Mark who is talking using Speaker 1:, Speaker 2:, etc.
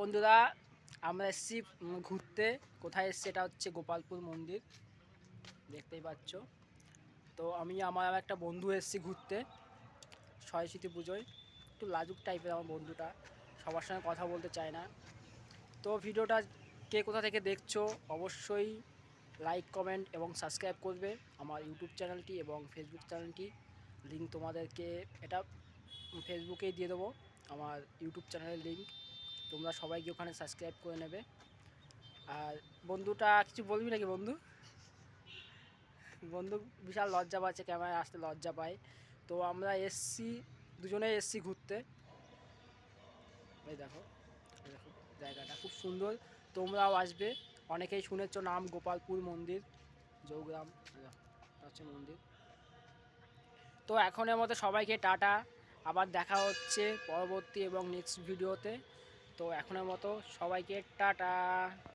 Speaker 1: বন্ধুরা, আমরা এসেছি ঘুরতে। কোথায় এসছি এটা হচ্ছে গোপালপুর মন্দির। দেখতেই পাচ্ছ। তো আমি, আমার একটা বন্ধু এসেছি ঘুরতে, সরস্বতী পুজোয়। একটু লাজুক টাইপের আমার বন্ধুটা, সবার সঙ্গে কথা বলতে চায় না। তো ভিডিওটা কে কোথা থেকে দেখছ, অবশ্যই লাইক কমেন্ট এবং সাবস্ক্রাইব করবে আমার ইউটিউব চ্যানেলটি এবং ফেসবুক চ্যানেলটি লিঙ্ক তোমাদেরকে, এটা ফেসবুকেই দিয়ে দেবো, আমার ইউটিউব চ্যানেলের লিঙ্ক তোমরা সবাই গিয়ে ওখানে সাবস্ক্রাইব করে নেবে। আর বন্ধুটা, কিছু বলবি নাকি বন্ধু? বন্ধু, বিশাল লজ্জা পাচ্ছে ক্যামেরায় আসতে, লজ্জা পায়। তো আমরা এসছি, দুজনেই এসছি ঘুরতে। এই দেখো দেখো, জায়গাটা খুব সুন্দর। তোমরাও আসবে। অনেকেই শুনেছো নাম, গোপালপুর মন্দির জৌগ্রাম হচ্ছে মন্দির। তো এখনের মতো সবাইকে টাটা। আবার দেখা হচ্ছে পরবর্তী এবং নেক্সট ভিডিওতে তো এখনের মতো সবাইকে টাটা।